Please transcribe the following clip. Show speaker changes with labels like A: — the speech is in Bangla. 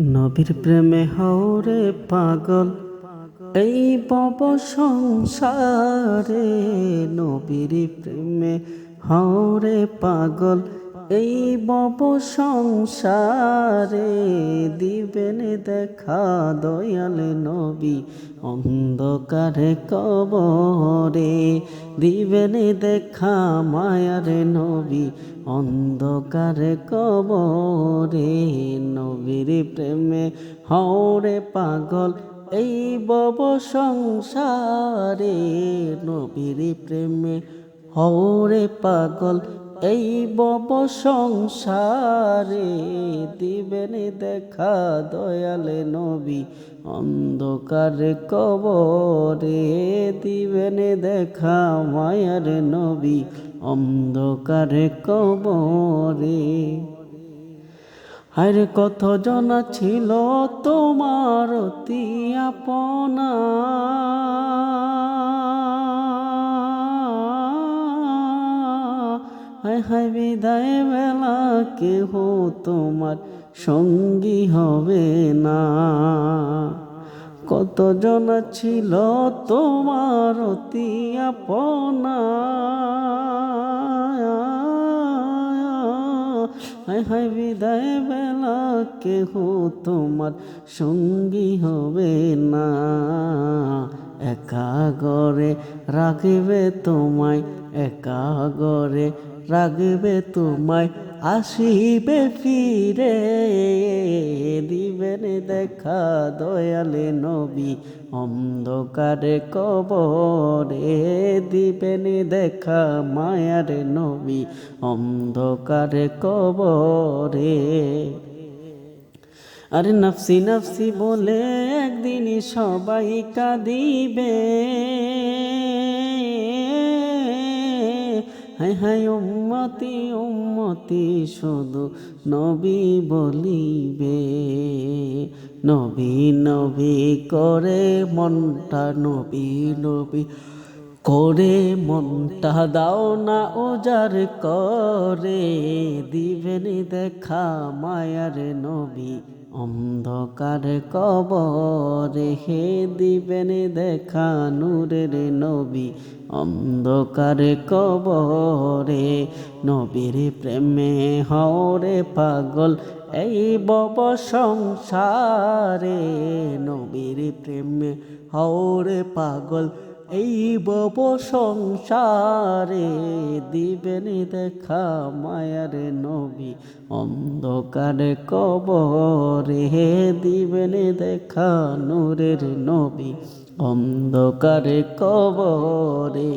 A: নবীর প্রেমে হরে পাগল। এই বব সংসারে নবীর প্রেমে হরে পাগল। এই বব সংসারে দিবেন দেখা দয়াল নবী। অন্ধকারে কবরে দিবেন দেখা মায়ার নবী। অন্ধকারে কবরে নবীর প্রেমে হওরে পাগল। এই বব সংসারে নবীর প্রেমে হওরে পাগল। এই বব সংসারে দিবেন দেখা দয়ালে নবী, অন্ধকারে কবরে দিবেন দেখা মায়ার নবী, অন্ধকারে কবরে। আরে কত জনা ছিল তোমার অতি আপনা। হায় হায় বিদায় বেলা, কেহ তোমার সঙ্গী হবে না। কতজন ছিল তোমার অতি আপনা। হায় হায় বিদায় বেলা, কেহ তোমার সঙ্গী হবে না। একা গরে রাখবে তোমায়, একা গরে রাখবে তোমায়, আসিবে ফিরে, দিবেন দেখা দয়ালে নবী, অন্ধকারে কবরে দিবেন দেখা মায়ার নবী, অন্ধকারে কবরে। আরে নফসি নফসি বলে একদিনই সবাই কাঁদিবে। হাই হাই উম্মতি উম্মতি শুধু নবী বলিবে। নবী নবী করে মনটা নবী নবী করে মনটা দাও না ওজার করে, দিবেন দেখা মায়ার নবী অন্ধকার কবরে, হে দিবেন দেখা নূরের নবী অন্ধকার কবরে, নবীর প্রেমে হরে পাগল এই বব সংসারে, নবীর প্রেমে হরে পাগল এই বব সংসারে দিবেন দেখা মায়ার নবী। অন্ধকারে কবরে দিবেন দেখা নূরের নবী। অন্ধকারে কবরে